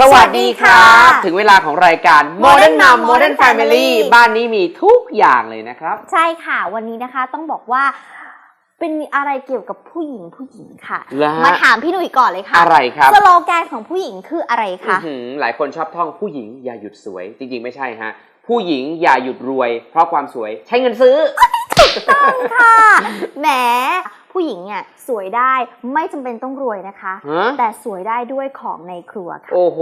สวัสดีครับสวัสดีค่ะถึงเวลาของรายการ Modern Modern Mom Mom Modern Modern Family Family บ้านนี้มีทุกอย่างเลยนะครับ ใช่ค่ะ วันนี้นะคะต้องบอกว่าเป็นอะไรเกี่ยวกับผู้หญิงผู้หญิงค่ะ แล้วฮะมาถามพี่หนุ่ยก่อนเลยค่ะอะไรครับสโลแกนของผู้หญิงคืออะไรคะอื้อหือหลายคนชอบท่องผู้หญิงอย่าหยุดสวย จริงๆไม่ใช่ฮะ ผู้หญิงอย่าหยุดรวย เพราะความสวยใช้เงินซื้อ ค่ะแหมผู้หญิงเนี่ยสวยได้ไม่จำเป็นต้องรวยนะคะ ฮะ แต่สวยได้ด้วยของในครัวค่ะ โอ้โห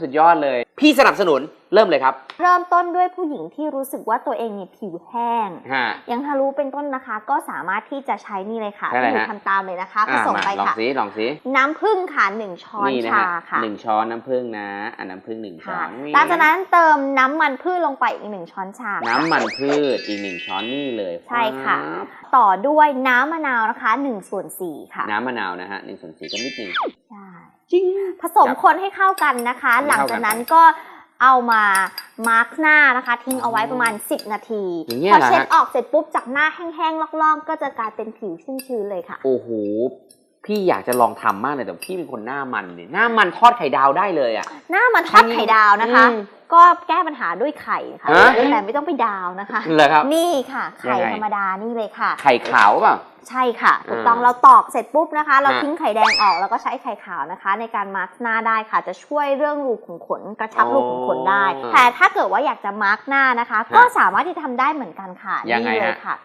สุดยอดเลย พี่สนับสนุนเริ่มเลยครับเริ่มต้นด้วยผู้หญิงที่รู้สึกว่าตัวเองเนี่ยผิวแห้ง ฮะยังทะลุเป็นต้นนะคะ ก็สามารถที่จะใช้นี่เลยค่ะใช้อะไรพี่หนุ่ยฮะ ทำตามเลยนะคะผอะสมมาไปลองค่ะ สิลองสิน้ำผึ้งค่ะหนึ่งช้อนนี่นะชาฮะค่ะหนึ่งช้อนน้ำผึ้งนะอันน้ำผึ้งหนึ่งช้ค่ะอนหลังจากนั้นเติมน้ำมันพืชลงไปอีกหนึ่งช้อนชาน้ำมันพืชอีกหนึ่งช้อนนี่เลยใช่ค่ะปั๊บต่อด้วยน้ำมะนาวนะคะ1ส่วน4ค่ะ น้ำมะนาวนะฮะหนึ่งส่วนสี่ก็นิดหนึงใช่จริงผสมคนให้เข้ากันนะคะให้หลังเข้ากันจากนั้นก็เอามามาร์กหน้านะคะ ทิ้งเอาไว้ประมาณ 10 นาทีอย่างเงี้ยพอเหรอฮะเช็ดออกเสร็จปุ๊บจากหน้าแห้งๆลอกๆ ก็จะกลายเป็นผิวชุ่มชื้นเลยค่ะ โอ้โห พี่อยากจะลองทำมากเลยแต่พี่เป็นคนหน้ามันเนี่ยหน้ามันทอดไข่ดาวได้เลยอะ หน้ามันทอดไข่ดาวนะคะอืมก็แก้ปัญหาด้วยไข่ค่ะฮะแต่ไม่ต้องไปดาวนะคะเหรอครับนี่ค่ะ ไข่ยังไงธรรมดานี่เลยค่ะ ไข่ขาวเปล่าใช่ค่ะถูกต้องอ่าเราตอกเสร็จปุ๊บนะคะ เราฮะทิ้งไข่แดงออกแล้วก็ใช้ไข่ขาวนะคะ ในการมาร์กหน้าได้ค่ะ จะช่วยเรื่องรูขุมขนกระชับรูขุมขนได้แต่ถ้าเกิดว่าอยากจะมาร์กหน้านะคะ ก็สามารถที่ทำได้เหมือนกันค่ะยังไงนี่เลยฮะค่ะ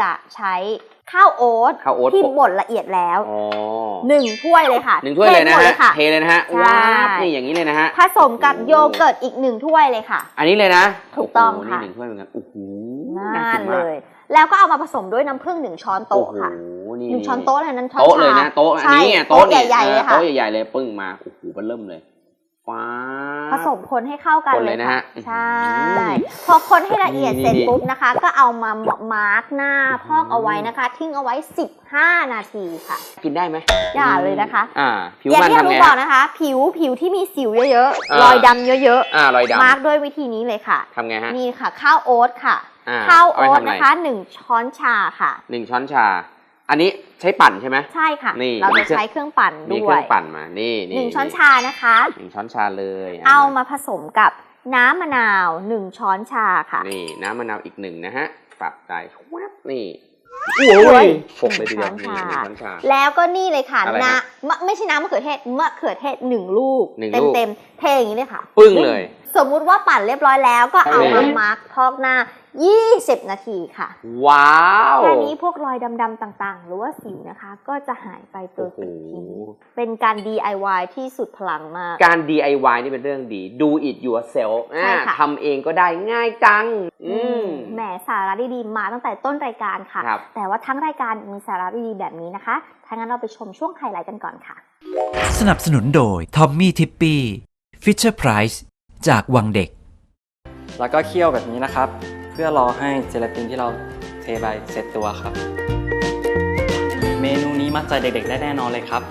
จะใช้ข้าวโอ๊ตข้าวโอ๊ตที่บดละเอียดแล้วอ๋อหนึ่งถ้วยเลยค่ะหนึ่งถ้วยเลยนะทหมดฮะค่ะเทเลยนะฮะใช่ว้าบนี่อย่างนี้เลยนะฮะผสมกับโยเกิร์ตอีกหนึ่งถ้วยเลยค่ะ อันนี้เลยนะ ถูกต้องโโหค่ะนี่หนึ่งถ้วยเหมือนกันโอ้โหนั่กินมากเลย แล้วก็เอามาผสมด้วยน้ำผึ้งหนึ่งช้อนโต๊ะค่ะโอ้โหนี่หนึ่งช้อนโต๊ะเลยนั้นช้อนโต๊ะเลยชานะโต๊ะอันใช่นี้ไงโต๊ะโต๊ะนี่ใหญ่ๆเลยค่ะโต๊ะใหญ่ๆเลยปึ้งมาโอ้โหมันเริ่มเลยฟ้าบ ผสมคนให้เข้ากันคนเลเลยยนะค่ะฮะใช่อืมพอคนให้ละเอียดนี่เสร็จนี่ปุ๊บนะคะ ก็เอามามาร์กหน้าพอกเอาไว้นะคะ ทิ้งเอาไว้ 15 นาทีค่ะ กินได้ไหมอย่าเลยนะคะอ่าผิวอย่างมันที่ทำรู้ไงบอกฮะนะคะ ผิวผิวที่มีสิวเยอะอ่าๆรอยดำเยอะอ่ารอยๆมาร์กดำด้วยวิธีนี้เลยค่ะทำไงฮะนี่ค่ะ ข้าวโอ๊ตค่ะอ่าข้าวเไปโอ๊ตทำอะไรนะคะหนึ่งช้อนชาค่ะหนึ่งช้อนชา อันนี้ใช้ปั่นใช่ไหมใช่ค่ะ นี่เรามีจะเครื่องใช้เครื่องปั่นมีด้เควรื่ยองปั่นมานี่นี่หนึ่งช้อนชานะคะหนึ่งช้อนชาเลย เอามาผสมกับน้ำมะนาวหนึ่งช้อนชาค่ะ นี่น้ำมะนาวอีกหนึ่งนะฮะ ปรับใจแวบนี่โอ้โอ้ยยหกเลยทีเดียวหนึ่นี่งหช้นึ่อนงชาช้อนชา แล้วก็นี่เลยค่ะอะไรฮะนะมะไม่ใช่น้ำมะเขือเทศมะเขือเทศหนึ่งลูกหนึ่งเต็ลูมกเต็มๆเทอย่างนี้เลยค่ะ ปึ้งเลย สมมุติว่าปั่นเรียบร้อยแล้วก็เอาเอมาอมาร์กพอกหน้า 20 นาทีค่ะ ว้าวแค่นี้พวกรอยดำๆต่างๆ หรือว่าสิวนะคะ ก็จะหายไปตัวโอ้โหติดทิ้งเป็นการ DIY ที่สุดพลังมาก การ DIY นี่เป็นเรื่องดี do it yourself ใช่ค่ะอ่าทำเองก็ได้ง่ายจังอืมแหมสาระดีๆมาตั้งแต่ต้นรายการค่ะครับแต่ว่าทั้งรายการมีสาระดีๆแบบนี้นะคะถ้างั้นเราไปชมช่วงไฮไลท์กันก่อนค่ะ สนับสนุนโดย Tommy Tippy Fisher Price จากวังเด็ก แล้วก็เคี่ยวแบบนี้นะครับ เพื่อรอให้เจลาตินที่เราเทไปเสร็จตัวครับ เมนูนี้มัดใจเด็กๆ ได้แน่นอนเลยครับ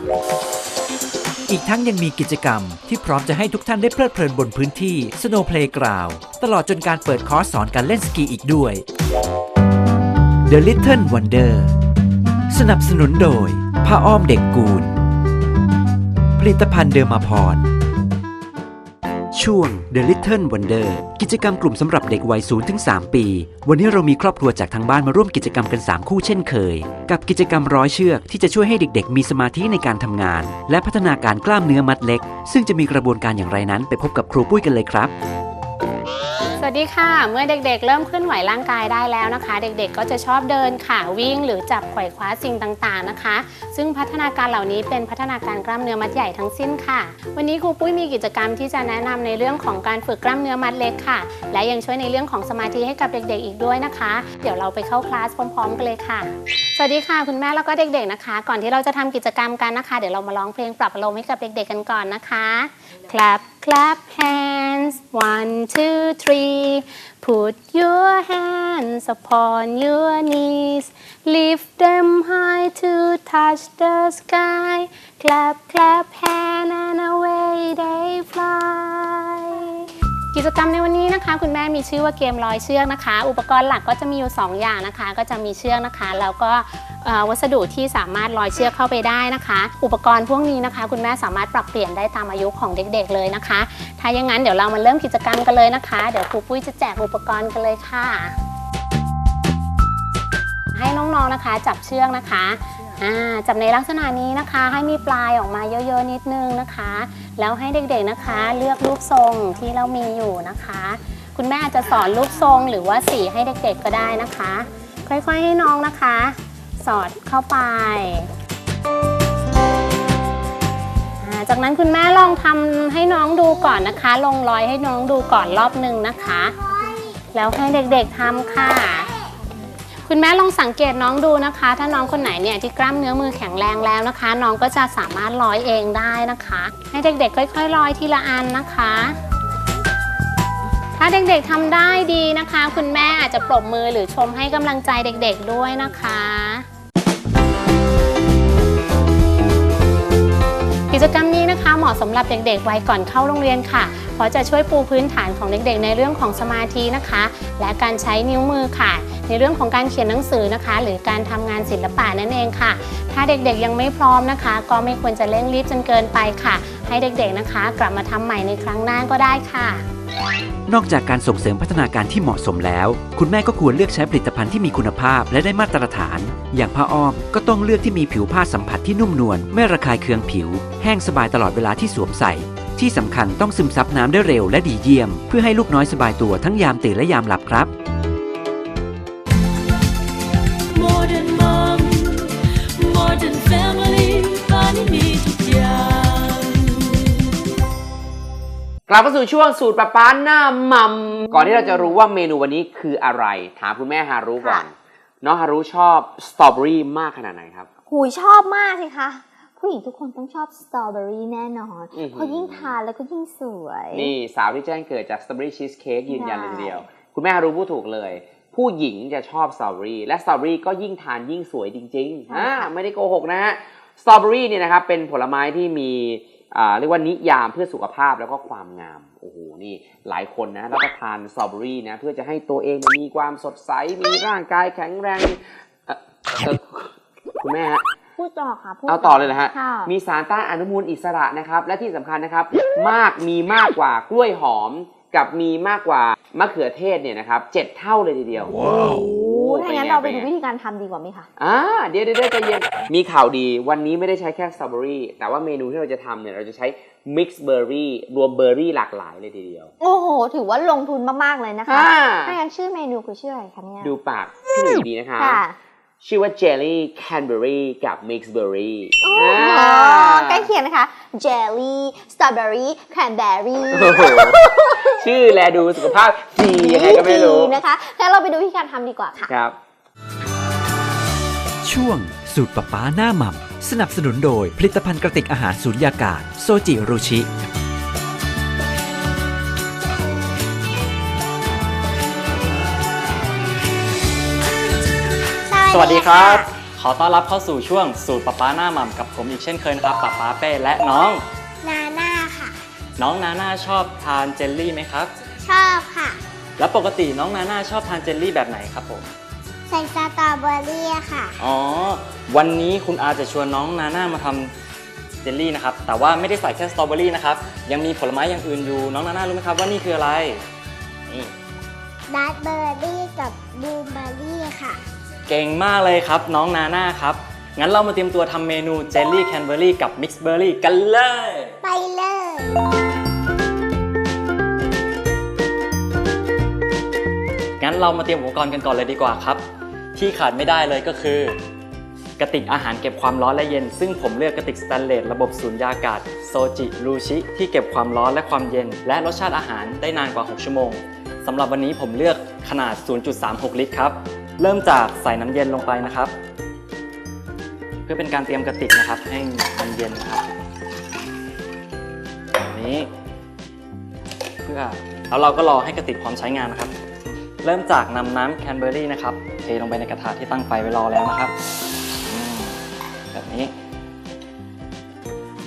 อีกทั้งยังมีกิจกรรมที่พร้อมจะให้ทุกท่านได้เพลิดเพลินบนพื้นที่ Snow Playground ตลอดจนการเปิดคอร์สสอนการเล่นสกีอีกด้วย The Little Wonder สนับสนุนโดยผ้าอ้อมเด็กกูล ผลิตภัณฑ์เดอร์มาพร ช่วง The Little Wonder กิจกรรมกลุ่มสำหรับเด็กวัย0ถึง3ปี วันนี้เรามีครอบครัวจากทางบ้านมาร่วมกิจกรรมกัน 3 คู่เช่นเคย กับกิจกรรมร้อยเชือกที่จะช่วยให้เด็กๆ มีสมาธิในการทำงาน และพัฒนาการกล้ามเนื้อมัดเล็ก ซึ่งจะมีกระบวนการอย่างไรนั้นไปพบกับครูปุ้ยกันเลยครับ วัวัสดีค่ะ เมื่อเด็กๆ เริ่มเคลื่อนไหวร่างกายได้แล้วนะคะ เด็กๆ ก็จะชอบเดินค่ะวิ่งหรือจับไขว่คว้าสิ่งต่างๆนะคะ ซึ่งพัฒนาการเหล่านี้เป็นพัฒนาการกล้ามเนื้อมัดใหญ่ทั้งสิ้นค่ะ วันนี้ครูปุ้ยมีกิจกรรมที่จะแนะนำในเรื่องของการฝึกกล้ามเนื้อมัดเล็กค่ะ และยังช่วยในเรื่องของสมาธิให้กับเด็กๆ อีกด้วยนะคะ เดี๋ยวเราไปเข้าคลาสพร้อมๆกันเลยค่ะ สวัสดีค่ะคุณแม่แล้วก็เด็กๆนะคะ ก่อนที่เราจะทำกิจกรรมกันนะคะ เดี๋ยวเรามาร้องเพลงปรับอารมณ์ให้กับเด็กๆกันก่อนนะคะ clap clap hands. One two three. Put your hands upon your knees. Lift them high to touch the sky. Clap clap hand and away they fly กิจกรรมในวันนี้นะคะคุณแม่มีชื่อว่าเกมลอยเชือกนะคะ อุปกรณ์หลักก็จะมีอยู่ 2 อย่างนะคะ ก็จะมีเชือกนะคะ แล้วก็วัสดุที่สามารถลอยเชือกเข้าไปได้นะคะ อุปกรณ์พวกนี้นะคะ คุณแม่สามารถปรับเปลี่ยนได้ตามอายุของเด็กๆเลยนะคะ ถ้าอย่างนั้นเดี๋ยวเรามาเริ่มกิจกรรมกันเลยนะคะ เดี๋ยวครูปุ้ยจะแจกอุปกรณ์กันเลยค่ะ ให้น้องๆนะคะ จับเชือกนะคะ จับในลักษณะนี้นะคะ ให้มีปลายออกมาเยอะๆนิดนึงนะคะ แล้วให้เด็กๆนะคะ เลือกรูปทรงที่เรามีอยู่นะคะ คุณแม่อาจจะสอนรูปทรงหรือว่าสีให้เด็กๆก็ได้นะคะ ค่อยๆให้น้องนะคะ สอดเข้าไปาจากนั้นคุณแม่ลองทำให้น้องดูก่อนนะคะ ลงรอยให้น้องดูก่อนรอบหนึ่งนะคะ แล้วให้เด็กๆทำค่ะ คุณแม่ลองสังเกตน้องดูนะคะ ถ้าน้องคนไหนเนี่ยที่กล้ามเนื้อมือแข็งแรงแล้วนะคะ น้องก็จะสามารถร้อยเองได้นะคะ ให้เด็กๆ ค่อยๆร้อยทีละอันนะคะ ถ้าเด็กๆทำได้ดีนะคะ คุณแม่อาจจะปรบมือหรือชมให้กำลังใจเด็กๆด้วยนะคะกิจกรรมนี้นะคะเหมาะสำหรับเด็กๆวัยก่อนเข้าโรงเรียนค่ะ เพราะจะช่วยปูพื้นฐานของเด็กๆ ในเรื่องของสมาธินะคะ และการใช้นิ้วมือค่ะ ในเรื่องของการเขียนหนังสือนะคะ หรือการทำงานศิลปะนั่นเองค่ะ ถ้าเด็กๆยังไม่พร้อมนะคะ ก็ไม่ควรจะเร่งรีบจนเกินไปค่ะ ให้เด็กๆนะคะ กลับมาทำใหม่ในครั้งหน้าก็ได้ค่ะ นอกจากการส่งเสริมพัฒนาการที่เหมาะสมแล้ว คุณแม่ก็ควรเลือกใช้ผลิตภัณฑ์ที่มีคุณภาพและได้มาตรฐาน อย่างผ้าอ้อมก็ต้องเลือกที่มีผิวผ้าสัมผัสที่นุ่มนวลไม่ระคายเคืองผิว แห้งสบายตลอดเวลาที่สวมใส่ที่สำคัญต้องซึมซับน้ำได้เร็วและดีเยี่ยม เพื่อให้ลูกน้อยสบายตัวทั้งยามตื่นและยามหลับครับ กลับมาสู่ช่วงสูตรป้าป้าหน้ามัมก่อนที่เราจะรู้ว่าเมนูวันนี้คืออะไร ถามคุณแม่ฮารุก่อน น้องฮารุชอบสตรอเบอรี่มากขนาดไหนครับ หูยชอบมากสิคะผู้หญิงทุกคนต้องชอบสตรอเบอรี่แน่นอนอื้อหือ เพราะยิ่งทานแล้วก็ยิ่งสวย นี่สาวที่แจ้งเกิดจากสตรอเบอรี่ชีสเค้กยืนยันเลยได้ทีเดียว คุณแม่ฮารุพูดถูกเลย ผู้หญิงจะชอบสตรอเบอรี่และสตรอเบอรี่ก็ยิ่งทานยิ่งสวยจริงๆอ่าไม่ได้โกหกนะฮะสตรอเบอรี่เนี่ยนะครับเป็นผลไม้ที่มีอ่า เรียกว่านิยามเพื่อสุขภาพแล้วก็ความงาม โอ้โห นี่หลายคนนะรับประทานสตรอเบอรี่นะเพื่อจะให้ตัวเองมีความสดใส มีร่างกายแข็งแรงเอ่อเอ่อคุณแม่ฮะพูดต่อค่ะพูดเอาต่อเลยนะฮะ ค่ะ มีสารต้านอนุมูลอิสระนะครับ และที่สำคัญนะครับ มากมีมากกว่ากล้วยหอม กับมีมากกว่ามะเขือเทศเนี่ยนะครับเจ็ดเท่าเลยทีเดียวโอ้ถ้างั้นเราไปดูงวิธีการทำดีกว่าไหมคะ อ่าเดี๋ยวเดี๋ยวเดี๋ยวใจเย็นมีข่าวดีวันนี้ไม่ได้ใช้แค่สตรอเบอรี่แต่ว่าเมนูที่เราจะทำเนี่ยเราจะใช้มิกซ์เบอร์รี่รวมเบอร์รี่หลากหลายเลยทีเดียว โอ้โห ถือว่าลงทุนมาก ๆ เลยนะคะอ่า ถ้างั้นชื่อเมนูคือชื่ออะไรคะเนี่ย ดูปากพี่หนุ่ยดีนะคะ ค่ะชื่อว่าเจลลี่แคนเบอรี่กับมิกซ์เบอร์รี่โอ้โหใกล้เคียงนะคะ เจลลี่ สตรอเบอรี่ แครนเบอรี่ โอ้โห ชื่อแลดูสุขภาพดียังไงก็ไม่รู้นะคะงั้นเราไปดูวิธีการทำดีกว่าค่ะ ครับ ช่วงสูตรปะป๊าหน้าหม่ำสนับสนุนโดยผลิตภัณฑ์กระติกอาหารสูญญากาศ โซจิรุชิ สวัสดีครับ ขอต้อนรับเข้าสู่ช่วงสูตรป๊าป๊าหน้าหม่ำกับผมอีกเช่นเคยนะครับป๊าป๊าเป้และน้องนาน่าค่ะ น้องนาน่าชอบทานเจลลี่ไหมครับ ชอบค่ะ แล้วปกติน้องนาน่าชอบทานเจลลี่แบบไหนครับผม ใส่สตรอเบอรี่ค่ะ อ๋อ วันนี้คุณอาจะชวนน้องนาน่ามาทำเจลลี่นะครับ แต่ว่าไม่ได้ใส่แค่สตรอเบอรี่นะครับ ยังมีผลไม้อย่างอื่นอยู่ น้องนาน่ารู้ไหมครับว่านี่คืออะไร นี่ ดัตเบอร์รี่กับบลูเบอร์รี่ค่ะ เก่งมากเลยครับ น้องนาน่าครับ งั้นเรามาเตรียมตัวทำเมนูเจลลี่แคนเบอรี่กับมิกซ์เบอร์รี่กันเลย ไปเลย เรามาเตรียมอุปกรณ์กันก่อนเลยดีกว่าครับ ที่ขาดไม่ได้เลยก็คือกระติกอาหารเก็บความร้อนและเย็น ซึ่งผมเลือกกระติกสแตนเลสระบบสูญญากาศโซจิรูชิที่เก็บความร้อนและความเย็น และรสชาติอาหารได้นานกว่า 6 ชั่วโมงสำหรับวันนี้ผมเลือกขนาด 0.36 ลิตรครับ เริ่มจากใส่น้ำเย็นลงไปนะครับ เพื่อเป็นการเตรียมกระติกนะครับ ให้มันเย็นนะครับแบบนี้เพื่อแล้วเราก็รอให้กระติกพร้อมใช้งานนะครับ เริ่มจากนำน้ำแคนเบอร์รี่นะครับเทลงไปในกระทะที่ตั้งไฟไว้รอแล้วนะครับแบบนี้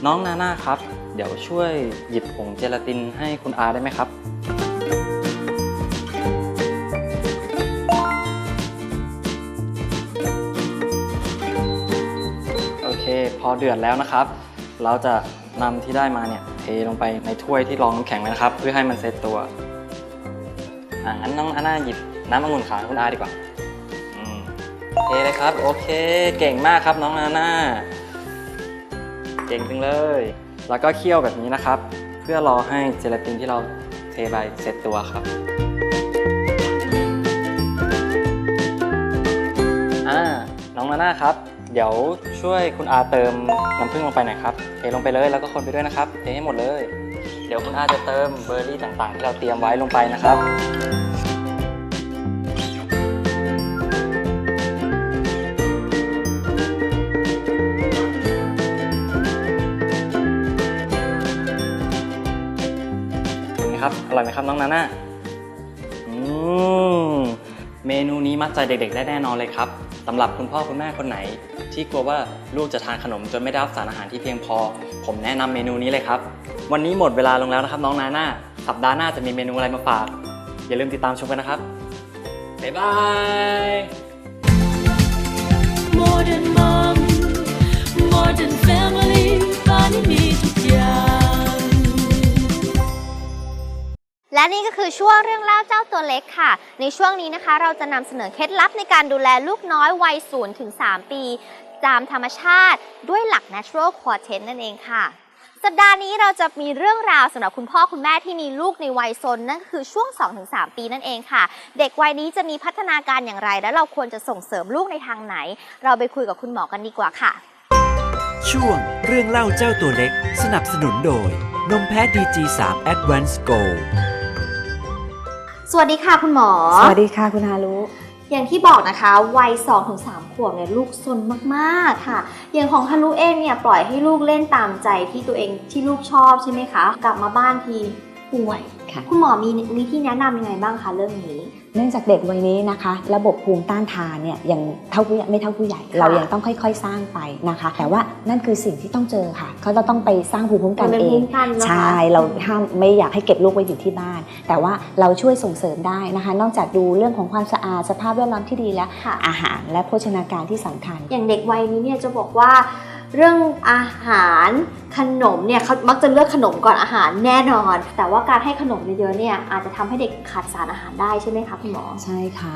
น้องนาน่าครับ เดี๋ยวช่วยหยิบผงเจลาตินให้คุณอาได้ไหมครับ โอเค พอเดือดแล้วนะครับ เราจะนำที่ได้มาเนี่ยเทลงไปในถ้วยที่รองน้ำแข็งไว้นะครับ เพื่อให้มันเซตตัว อ่างั้นน้องอาน่าหยิบน้ำองุ่นขาวให้คุณอาดีกว่าอืมเทเลยครับ โอเค เก่งมากครับน้องอาน่า เก่งจังเลย แล้วก็เคี่ยวแบบนี้นะครับ เพื่อรอให้เจลาตินที่เราเทไปเซตตัวครับ อ่า น้องนาน่าครับ เดี๋ยวช่วยคุณอาเติมน้ำผึ้งลงไปหน่อยครับ เทลงไปเลยแล้วก็คนไปด้วยนะครับ เทให้หมดเลย ดี๋ยวคุณอาจะเติมเบอร์รี่ต่างๆ ที่เราเตรียมไว้ลงไปนะครับเป็นไงครับอร่อยไหมครับน้องนาน่า เมนูนี้มัดใจเด็กๆได้แน่นอนเลยครับสำหรับคุณพ่อคุณแม่คนไหน ที่กลัวว่าลูกจะทานขนมจนไม่ได้รับสารอาหารที่เพียงพอ ผมแนะนำเมนูนี้เลยครับ วันนี้หมดเวลาลงแล้วนะครับ น้องนาน่าสัปดาห์หน้าจะมีเมนูอะไรมาฝาก อย่าลืมติดตามชมกันนะครับบ๊ายบาย Modern Mom Modern Family บ้านนี้มีทุกอย่าง และนี่ก็คือช่วงเรื่องเล่าเจ้าตัวเล็กค่ะ ในช่วงนี้นะคะ เราจะนำเสนอเคล็ดลับในการดูแลลูกน้อยวัย0ถึง 3 ปี ตามธรรมชาติด้วยหลัก natural quartet นั่นเองค่ะ สัปดาห์นี้เราจะมีเรื่องราวสำหรับคุณพ่อคุณแม่ที่มีลูกในวัยซนนั่นก็คือช่วง 2-3 ปีนั่นเองค่ะ เด็กวัยนี้จะมีพัฒนาการอย่างไร และเราควรจะส่งเสริมลูกในทางไหน เราไปคุยกับคุณหมอกันดีกว่าค่ะ ช่วงเรื่องเล่าเจ้าตัวเล็ก สนับสนุนโดยนมแพ้ DG3 Advance Go ส วัสดีค่ะคุณหมอ สวัสดีค่ะคุณฮารุอย่างที่บอกนะคะวัย2-3ขวบเนี่ยลูกซนมากๆค่ะ อย่างของฮารุเองเนี่ยปล่อยให้ลูกเล่นตามใจที่ตัวเองที่ลูกชอบใช่ไหมคะ กลับมาบ้านทีป่วยค่ะคุณหมอมีวิธีแนะนำยังไงบ้างคะเรื่องนี้ เนื่องจากเด็กวัยนี้นะคะ ระบบภูมิต้านทานเนี่ยยังเท่าผู้ใหญ่ไม่เท่าผู้ใหญ่ เรายังต้องค่อย ๆ สร้างไปนะคะ แต่ว่านั่นคือสิ่งที่ต้องเจอค่ะเขาจะต้องไปสร้างภูมิคุ้มกันมันเป็นเอภูงมิคุ้มกันนะคะใช่เราห้ามไม่อยากให้เก็บลูกไว้อยู่ที่บ้าน แต่ว่าเราช่วยส่งเสริมได้นะคะ นอกจากดูเรื่องของความสะอาดสภาพแวดล้อมที่ดีแล้วค่ะอาหารและโภชนาการที่สำคัญ อย่างเด็กวัยนี้เนี่ยจะบอกว่า เรื่องอาหารขนมเนี่ยเขามักจะเลือกขนมก่อนอาหารแน่นอน แต่ว่าการให้ขนมเยอะๆเนี่ยอาจจะทำให้เด็กขาดสารอาหารได้ใช่ไหมคะคุณหมอใช่ค่ะ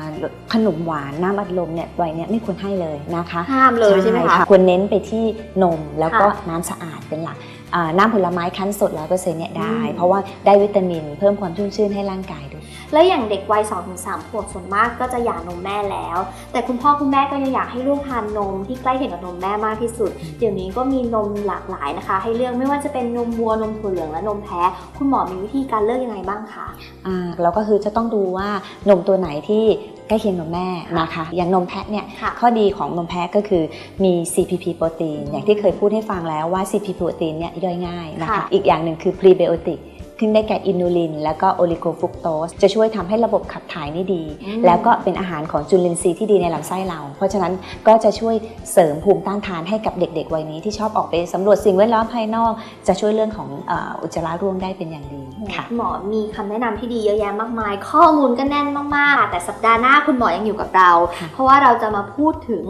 ขนมหวานน้ำอัดลมเนี่ยวัยเนี้ยไม่ควรให้เลยนะคะห้ามเลยใช่ไหมคะควรเน้นไปที่นมแล้วก็ค่ะน้ำสะอาดเป็นหลักอ่าน้ำผลไม้คั้นสดร้อยเปอร์เซ็นต์เนี่ยได้อืมเพราะว่าได้วิตามินเพิ่มความชุ่มชื่นให้ร่างกายด้วย แล้วอย่างเด็กวัย2-3ขวบส่วนมากก็จะหย่านมแม่แล้ว แต่คุณพ่อคุณแม่ก็ยังอยากให้ลูกทานนมที่ใกล้เคียงกับนมแม่มากที่สุด เดี๋ยวนี้ก็มีนมหลากหลายนะคะ ให้เลือกไม่ว่าจะเป็นนมวัวนมถั่วเหลืองและนมแพ้คุณหมอมีวิธีการเลือกยังไงบ้างคะอ่าเราก็คือจะต้องดูว่านมตัวไหนที่ใกล้เคียงนมแม่นะคะอย่างนมแพะเนี่ยค่ะข้อดีของนมแพะก็คือมี CPP โปรตีนอย่างที่เคยพูดให้ฟังแล้วว่า CPP โปรตีนเนี่ยย่อยง่ายนะคะค่ะอีกอย่างหนึ่งคือพรีไบโอติก ขึ้นได้แก่อินูลิน แล้วก็โอลิโกฟรุกโตสจะช่วยทำให้ระบบขับถ่ายนี่ดีอืมแล้วก็เป็นอาหารของจุลินทรีย์ที่ดีในลำไส้เรา เพราะฉะนั้นก็จะช่วยเสริมภูมิต้านทานให้กับเด็ก ๆ วัยนี้ที่ชอบออกไปสำรวจสิ่งแวดล้อมภายนอก จะช่วยเรื่องของเอ่ออุจจาระร่วงได้เป็นอย่างดีค่ะคุณหมอมีคำแนะนำที่ดีเยอะแยะมากมาย ข้อมูลก็แน่นมากๆ แต่สัปดาห์หน้าคุณหมอยังอยู่กับเราค่ะเพราะว่าเราจะมาพูดถึง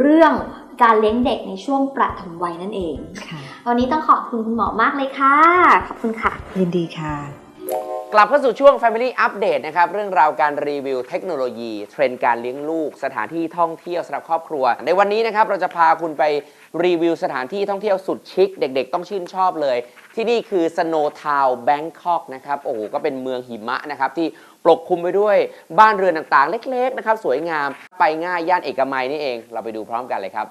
เรื่องการเลี้ยงเด็กในช่วงประถมวัยนั่นเองค่ะ วันนี้ต้องขอบคุณคุณหมอมากเลยค่ะ ขอบคุณค่ะ ยินดีค่ะ กลับเข้าสู่ช่วง Family Update นะครับ เรื่องราวการรีวิวเทคโนโลยี เทรนด์การเลี้ยงลูก สถานที่ท่องเที่ยวสำหรับครอบครัว ในวันนี้นะครับเราจะพาคุณไปรีวิวสถานที่ท่องเที่ยวสุดชิค เด็กๆ ต้องชื่นชอบเลย ที่นี่คือ Snow Town Bangkok นะครับโอ้โหก็เป็นเมืองหิมะนะครับที่ปกคลุมไปด้วยบ้านเรือนต่างๆ เล็ก ๆ นะครับ สวยงามไปง่ายย่านเอกมัยนี่เอง เราไปดูพร้อมกันเลยครับ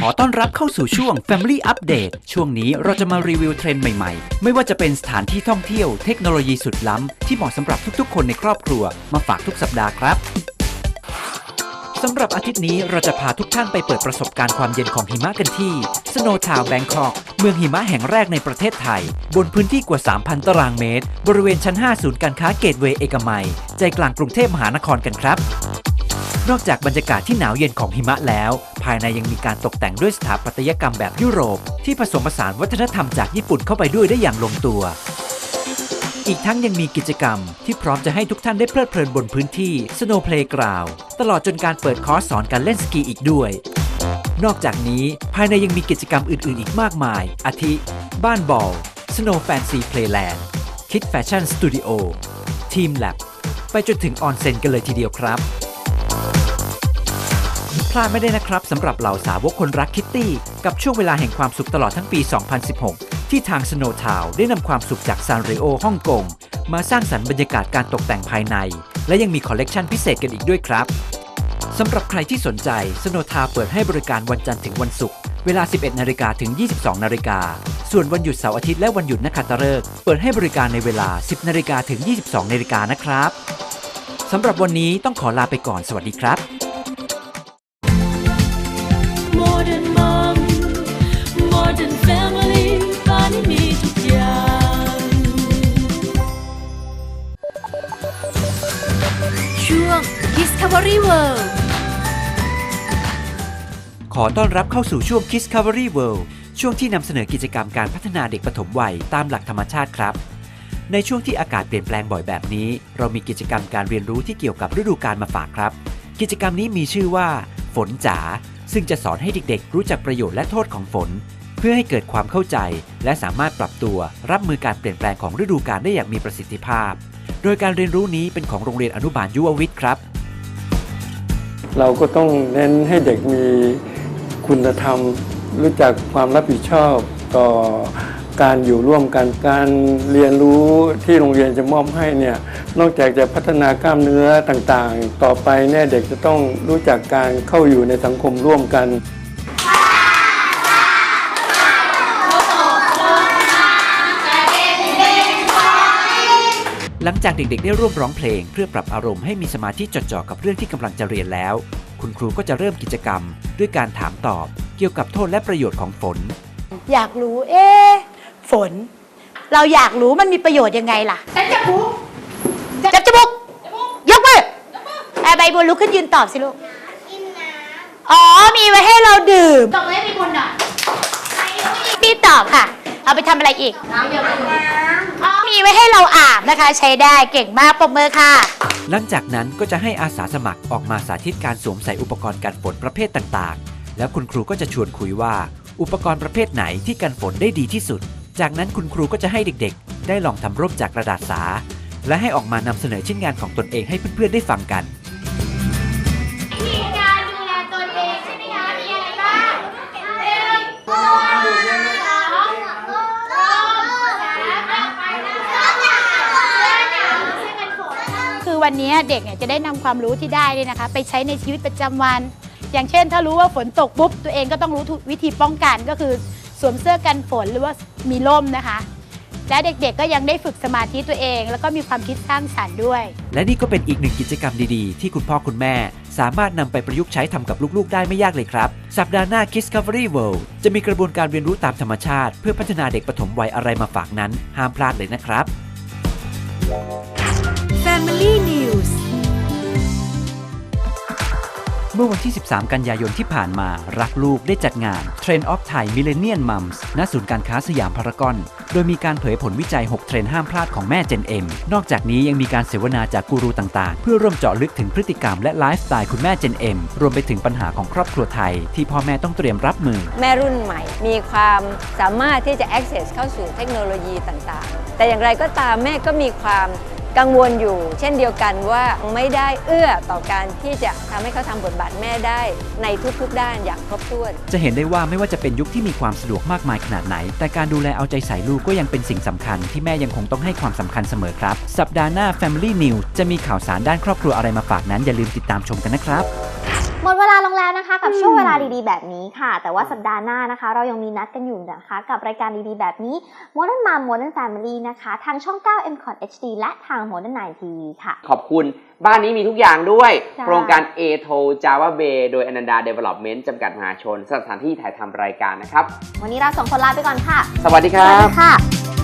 ขอต้อนรับเข้าสู่ช่วง Family Update ช่วงนี้เราจะมารีวิวเทรนด์ใหม่ๆ ไม่ว่าจะเป็นสถานที่ท่องเที่ยวเทคโนโลยีสุดล้ำ ที่เหมาะสำหรับทุกๆ คนในครอบครัว มาฝากทุกสัปดาห์ครับสำหรับอาทิตย์นี้เราจะพาทุกท่านไปเปิดประสบการณ์ความเย็นของหิมะกันที่ Snow Town Bangkok เมืองหิมะแห่งแรกในประเทศไทย บนพื้นที่กว่า 3,000 ตารางเมตร บริเวณชั้น 5 ศูนย์การค้าเกตเวย์เอกมัย ใจกลางกรุงเทพมหานครกันครับ นอกจากบรรยากาศที่หนาวเย็นของหิมะแล้ว ภายในยังมีการตกแต่งด้วยสถาปัตยกรรมแบบยุโรป ที่ผสมผสานวัฒนธรรมจากญี่ปุ่นเข้าไปด้วยได้อย่างลงตัว อีกทั้งยังมีกิจกรรมที่พร้อมจะให้ทุกท่านได้เพลิดเพลินบนพื้นที่ Snow Playground ตลอดจนการเปิดคอร์สสอนการเล่นสกีอีกด้วย นอกจากนี้ภายในยังมีกิจกรรมอื่น ๆ อีกมากมาย อาทิ บ้านบอล Snow Fancy Playland Kid Fashion Studio Team Lab ไปจนถึงออนเซ็นกันเลยทีเดียวครับ ลาดไม่ได้นะครับสำหรับเหล่าสาวกคนรักคิตตี้ กับช่วงเวลาแห่งความสุขตลอดทั้งปี 2016 ที่ทาง Snow Town ได้นำความสุขจากซานเรโอฮ่องกง มาสร้างสรรค์บรรยากาศการตกแต่งภายใน และยังมีคอลเลกชันพิเศษกันอีกด้วยครับสำหรับใครที่สนใจ Snow Town เปิดให้บริการวันจันทร์ถึงวันศุกร์เวลา 11 นาฬิกาถึง 22 นาฬิกา ส่วนวันหยุดเสาร์อาทิตย์และวันหยุดนักขัตฤกษ์เปิดให้บริการในเวลา 10 นาฬิกาถึง 22 นาฬิกานะครับสำหรับวันนี้ต้องขอลาไปก่อนสวัสดีครับ World ขอต้อนรับเข้าสู่ช่วง Discovery World ช่วงที่นำเสนอกิจกรรมการพัฒนาเด็กปฐมวัยตามหลักธรรมชาติครับ ในช่วงที่อากาศเปลี่ยนแปลงบ่อยแบบนี้ เรามีกิจกรรมการเรียนรู้ที่เกี่ยวกับฤดูกาลมาฝากครับ กิจกรรมนี้มีชื่อว่า ฝนจ๋าซึ่งจะสอนให้เด็กๆ รู้จักประโยชน์และโทษของฝน เพื่อให้เกิดความเข้าใจ และสามารถปรับตัวรับมือการเปลี่ยนแปลงของฤดูกาลได้อย่างมีประสิทธิภาพ โดยการเรียนรู้นี้เป็นของโรงเรียนอนุบาลยุววิทย์ครับ เราก็ต้องเน้นให้เด็กมีคุณธรรม รู้จักความรับผิดชอบต่อการอยู่ร่วมกันการเรียนรู้ที่โรงเรียนจะมอบให้เนี่ยนอกจากจะพัฒนากล้ามเนื้อต่างๆ ต่อไปเนี่ยเด็กจะต้องรู้จักการเข้าอยู่ในสังคมร่วมกัน หลังจากเด็กๆ ได้ร่วมร้องเพลง เพื่อปรับอารมณ์ให้มีสมาธิจดจ่อกับเรื่องที่กำลังจะเรียนแล้ว คุณครูก็จะเริ่มกิจกรรม ด้วยการถามตอบ เกี่ยวกับโทษและประโยชน์ของฝน อยากรู้ เอ๊ะฝน เราอยากรู้มันมีประโยชน์ยังไงล่ะจับจมูกจับจมูกยกมือแอร์ใบบัวลุกขึ้นยืนตอบสิลูกอ๋อมีไว้ให้เราดื่มตอบให้พี่บุญหน่อยพี่ตอบค่ะ เอาไปทำอะไรอีกน้ำอ๋อ มีไว้ให้เราอาบนะคะ ใช้ได้เก่งมากปรบมือค่ะ หลังจากนั้นก็จะให้อาสาสมัครออกมาสาธิตการสวมใส่อุปกรณ์กันฝนประเภทต่างๆ แล้วคุณครูก็จะชวนคุยว่า อุปกรณ์ประเภทไหนที่กันฝนได้ดีที่สุด จากนั้นคุณครูก็จะให้เด็กๆ ได้ลองทำร่มจากกระดาษสา และให้ออกมานำเสนอชิ้นงานของตนเองให้เพื่อนๆได้ฟังกัน วันนี้เด็กเนี่ยจะได้นำความรู้ที่ได้เนี่ยนะคะ ไปใช้ในชีวิตประจำวัน อย่างเช่น ถ้ารู้ว่าฝนตกปุ๊บตัวเองก็ต้องรู้วิธีป้องกันก็คือสวมเสื้อกันฝนหรือว่ามีร่มนะคะ และเด็กๆก็ยังได้ฝึกสมาธิตัวเอง แล้วก็มีความคิดสร้างสรรค์ด้วย และนี่ก็เป็นอีกหนึ่งกิจกรรมดีๆ ที่คุณพ่อคุณแม่ สามารถนำไปประยุกต์ใช้ทำกับลูกๆ ได้ไม่ยากเลยครับ สัปดาห์หน้า Discovery World จะมีกระบวนการเรียนรู้ตามธรรมชาติ เพื่อพัฒนาเด็กปฐมวัยอะไรมาฝากนั้น ห้ามพลาดเลยนะครับ Family News เมื่อวันที่ 13 กันยายนที่ผ่านมา รักลูกได้จัดงาน Trend of Thai Millennial Moms ณ ศูนย์การค้าสยามพารากอน โดยมีการเผยผลวิจัย 6 เทรนด์ห้ามพลาดของแม่ Gen M นอกจากนี้ยังมีการเสวนาจากกูรูต่างๆ เพื่อร่วมเจาะลึกถึงพฤติกรรมและไลฟ์สไตล์คุณแม่ Gen M รวมไปถึงปัญหาของครอบครัวไทย ที่พ่อแม่ต้องเตรียมรับมือ แม่รุ่นใหม่ มีความสามารถที่จะ access เข้าสู่เทคโนโลยีต่างๆ แต่อย่างไรก็ตามแม่ก็มีความ กังวลอยู่ เช่นเดียวกันว่าไม่ได้เอื้อต่อการที่จะทำให้เขาทำบทบาทแม่ได้ในทุกๆด้านอย่างครบถ้วน จะเห็นได้ว่าไม่ว่าจะเป็นยุคที่มีความสะดวกมากมายขนาดไหน แต่การดูแลเอาใจใส่ลูกก็ยังเป็นสิ่งสำคัญ ที่แม่ยังคงต้องให้ความสำคัญเสมอครับ สัปดาห์หน้า Family News จะมีข่าวสารด้านครอบครัวอะไรมาฝากนั้นอย่าลืมติดตามชมกันนะครับ หมดเวลาลงแล้วนะคะ กับช่วงเวลาดีๆ แบบนี้ค่ะ แต่ว่าสัปดาห์หน้านะคะ เรายังมีนัดกันอยู่นะคะ กับรายการดีๆ แบบนี้ Modern Mom Modern Family นะคะ ทางช่อง 9 m c o t HD และทาง Modern 9 TV ค่ะ ขอบคุณบ้านนี้มีทุกอย่างด้วยใช่โครงการ A t o Java Bay โดยอนันดา Development จำกัดมหาชนสถานที่ถ่ายทำรายการนะครับ วันนี้เราสองคนลาไปก่อนค่ะ สวัสดีครัสวัสบ ดีค่ะ